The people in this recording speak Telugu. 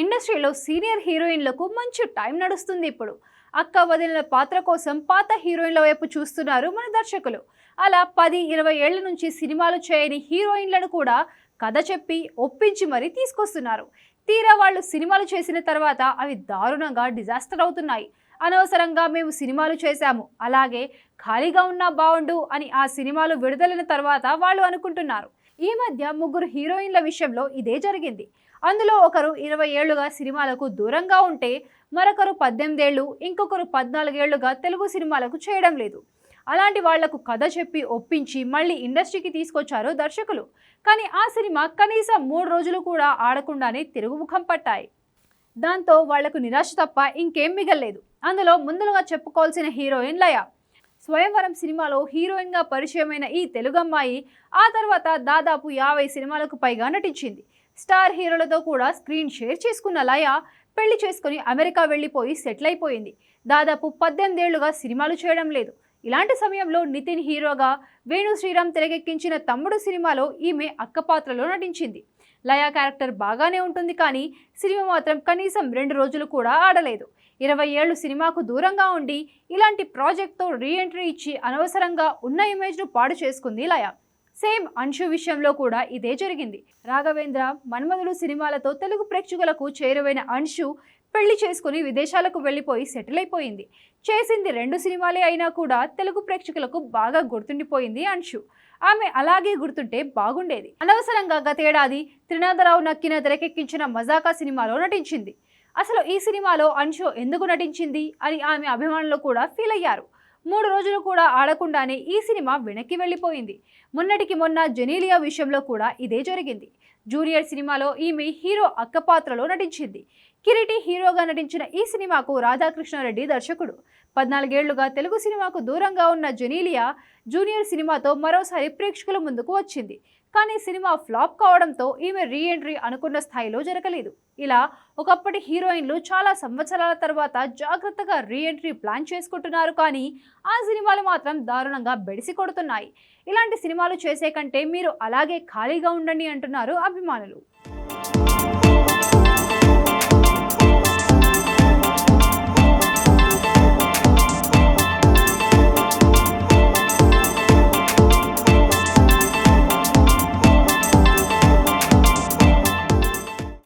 ఇండస్ట్రీలో సీనియర్ హీరోయిన్లకు మంచి టైం నడుస్తుంది ఇప్పుడు. అక్క వదిలిన పాత్ర కోసం పాత హీరోయిన్ల వైపు చూస్తున్నారు మన దర్శకులు. అలా పది ఇరవై ఏళ్ళ నుంచి సినిమాలు చేయని హీరోయిన్లను కూడా కథ చెప్పి ఒప్పించి మరీ తీసుకొస్తున్నారు. తీరా వాళ్ళు సినిమాలు చేసిన తర్వాత అవి దారుణంగా డిజాస్టర్ అవుతున్నాయి. అనవసరంగా మేము సినిమాలు చేశాము. అలాగే ఖాళీగా ఉన్నా బాగుండు అని ఆ సినిమాలు విడుదలైన తర్వాత వాళ్ళు అనుకుంటున్నారు. ఈ మధ్య ముగ్గురు హీరోయిన్ల విషయంలో ఇదే జరిగింది. అందులో ఒకరు ఇరవై ఏళ్ళుగా సినిమాలకు దూరంగా ఉంటే మరొకరు పద్దెనిమిదేళ్ళు ఇంకొకరు పద్నాలుగేళ్ళుగా తెలుగు సినిమాలకు చేయడం లేదు. అలాంటి వాళ్ళకు కథ చెప్పి ఒప్పించి మళ్ళీ ఇండస్ట్రీకి తీసుకొచ్చారు దర్శకులు. కానీ ఆ సినిమా కనీసం మూడు రోజులు కూడా ఆడకుండానే తిరుగుముఖం పట్టాయి. దాంతో వాళ్ళకు నిరాశ తప్ప ఇంకేం మిగల్లేదు. అందులో ముందులుగా చెప్పుకోవాల్సిన హీరోయిన్ లయ. స్వయంవరం సినిమాలో హీరోయిన్గా పరిచయమైన ఈ తెలుగు అమ్మాయి ఆ తర్వాత దాదాపు యాభై సినిమాలకు పైగా నటించింది. స్టార్ హీరోలతో కూడా స్క్రీన్ షేర్ చేసుకున్న లయ పెళ్ళి చేసుకుని అమెరికా వెళ్ళిపోయి సెటిల్ అయిపోయింది. దాదాపు పద్దెనిమిదేళ్ళుగా సినిమాలు చేయడం లేదు. ఇలాంటి సమయంలో నితిన్ హీరోగా వేణు శ్రీరామ్ తెరకెక్కించిన తమ్ముడు సినిమాలో ఈమె అక్క పాత్రలో నటించింది. లయా క్యారెక్టర్ బాగానే ఉంటుంది కానీ సినిమా మాత్రం కనీసం రెండు రోజులు కూడా ఆడలేదు. ఇరవై ఏళ్ళు సినిమాకు దూరంగా ఉండి ఇలాంటి ప్రాజెక్ట్తో రీఎంట్రీ ఇచ్చి అనవసరంగా ఉన్న ఇమేజ్ను పాడు చేసుకుంది లయ. సేమ్ అంశు విషయంలో కూడా ఇదే జరిగింది. రాఘవేంద్ర మన్మధుడు సినిమాలతో తెలుగు ప్రేక్షకులకు చేరువైన అంశు పెళ్ళి చేసుకుని విదేశాలకు వెళ్ళిపోయి సెటిల్ అయిపోయింది. చేసింది రెండు సినిమాలే అయినా కూడా తెలుగు ప్రేక్షకులకు బాగా గుర్తుండిపోయింది అంశు. ఆమె అలాగే గుర్తుంటే బాగుండేది. అనవసరంగా గతేడాది త్రినాథరావు నక్కిన తెరకెక్కించిన మజాకా సినిమాలో నటించింది. అసలు ఈ సినిమాలో అంశు ఎందుకు నటించింది అని ఆమె అభిమానులు కూడా ఫీల్ అయ్యారు. మూడు రోజులు కూడా ఆడకుండానే ఈ సినిమా వెనక్కి వెళ్ళిపోయింది. మొన్నటికి మొన్న జెనీలియా విషయంలో కూడా ఇదే జరిగింది. జూనియర్ సినిమాలో ఈమె హీరో అక్క పాత్రలో నటించింది. కిరీటి హీరోగా నటించిన ఈ సినిమాకు రాధాకృష్ణారెడ్డి దర్శకుడు. పద్నాలుగేళ్ళుగా తెలుగు సినిమాకు దూరంగా ఉన్న జెనీలియా జూనియర్ సినిమాతో మరోసారి ప్రేక్షకుల ముందుకు వచ్చింది. కానీ సినిమా ఫ్లాప్ కావడంతో ఈమె రీఎంట్రీ అనుకున్న స్థాయిలో జరగలేదు. ఇలా ఒకప్పటి హీరోయిన్లు చాలా సంవత్సరాల తర్వాత జాగ్రత్తగా రీఎంట్రీ ప్లాన్ చేసుకుంటున్నారు కానీ ఆ సినిమాలు మాత్రం దారుణంగా బెడిసి కొడుతున్నాయి. ఇలాంటి సినిమాలు చేసే కంటే మీరు అలాగే ఖాళీగా ఉండండి అంటున్నారు అభిమానులు.